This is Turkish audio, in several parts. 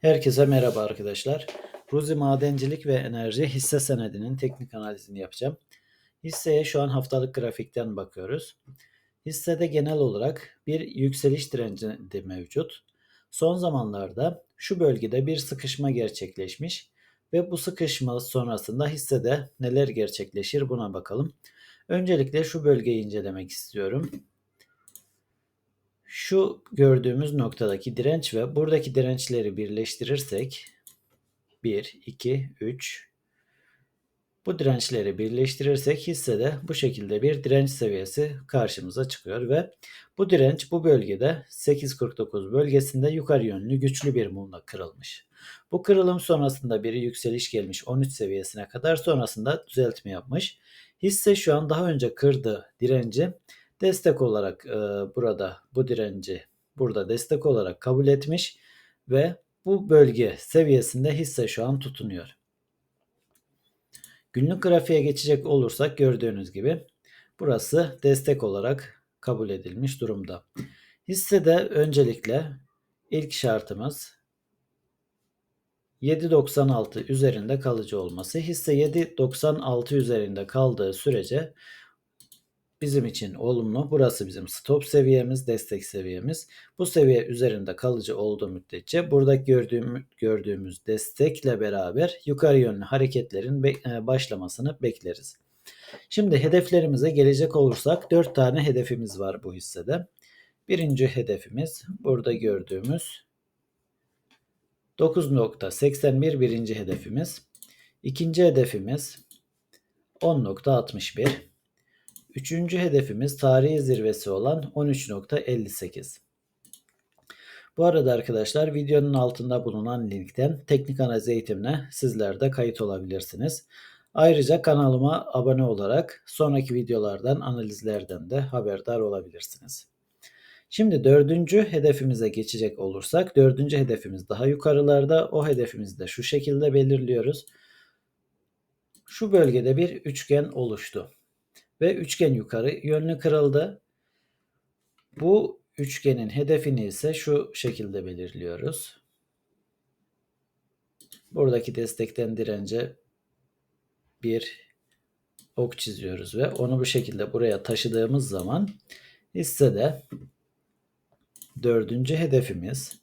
Herkese merhaba arkadaşlar. Ruzi Madencilik ve Enerji hisse senedinin teknik analizini yapacağım. Hisseye şu an haftalık grafikten bakıyoruz. Hissede genel olarak bir yükseliş trendi de mevcut. Son zamanlarda şu bölgede bir sıkışma gerçekleşmiş ve bu sıkışma sonrasında hissede neler gerçekleşir buna bakalım. Öncelikle şu bölgeyi incelemek istiyorum şu gördüğümüz noktadaki direnç ve buradaki dirençleri birleştirirsek 1, 2, 3 bu dirençleri birleştirirsek hissede bu şekilde bir direnç seviyesi karşımıza çıkıyor ve bu direnç bu bölgede 8.49 bölgesinde yukarı yönlü güçlü bir mumla kırılmış. Bu kırılım sonrasında bir yükseliş gelmiş 13 seviyesine kadar sonrasında düzeltme yapmış. Hisse şu an daha önce kırdığı direnci destek olarak e, burada bu direnci burada destek olarak kabul etmiş ve bu bölge seviyesinde hisse şu an tutunuyor. Günlük grafiğe geçecek olursak gördüğünüz gibi burası destek olarak kabul edilmiş durumda. Hissede öncelikle ilk şartımız 7.96 üzerinde kalıcı olması. Hisse 7.96 üzerinde kaldığı sürece bizim için olumlu. Burası bizim stop seviyemiz, destek seviyemiz. Bu seviye üzerinde kalıcı olduğu müddetçe burada gördüğüm, gördüğümüz destekle beraber yukarı yönlü hareketlerin e, başlamasını bekleriz. Şimdi hedeflerimize gelecek olursak 4 tane hedefimiz var bu hissede. Birinci hedefimiz burada gördüğümüz 9.81 birinci hedefimiz. İkinci hedefimiz 10.61. Üçüncü hedefimiz tarihi zirvesi olan 13.58. Bu arada arkadaşlar videonun altında bulunan linkten teknik analiz eğitimine sizler de kayıt olabilirsiniz. Ayrıca kanalıma abone olarak sonraki videolardan analizlerden de haberdar olabilirsiniz. Şimdi dördüncü hedefimize geçecek olursak dördüncü hedefimiz daha yukarılarda. O hedefimizi de şu şekilde belirliyoruz. Şu bölgede bir üçgen oluştu ve üçgen yukarı yönlü kırıldı. Bu üçgenin hedefini ise şu şekilde belirliyoruz. Buradaki destekten dirence bir ok çiziyoruz ve onu bu şekilde buraya taşıdığımız zaman hissede dördüncü hedefimiz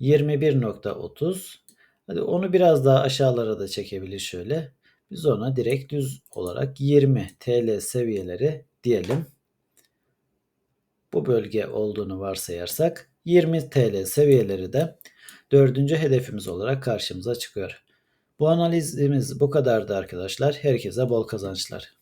21.30 Hadi onu biraz daha aşağılara da çekebilir şöyle. Biz ona direkt düz olarak 20 TL seviyeleri diyelim. Bu bölge olduğunu varsayarsak 20 TL seviyeleri de dördüncü hedefimiz olarak karşımıza çıkıyor. Bu analizimiz bu kadardı arkadaşlar. Herkese bol kazançlar.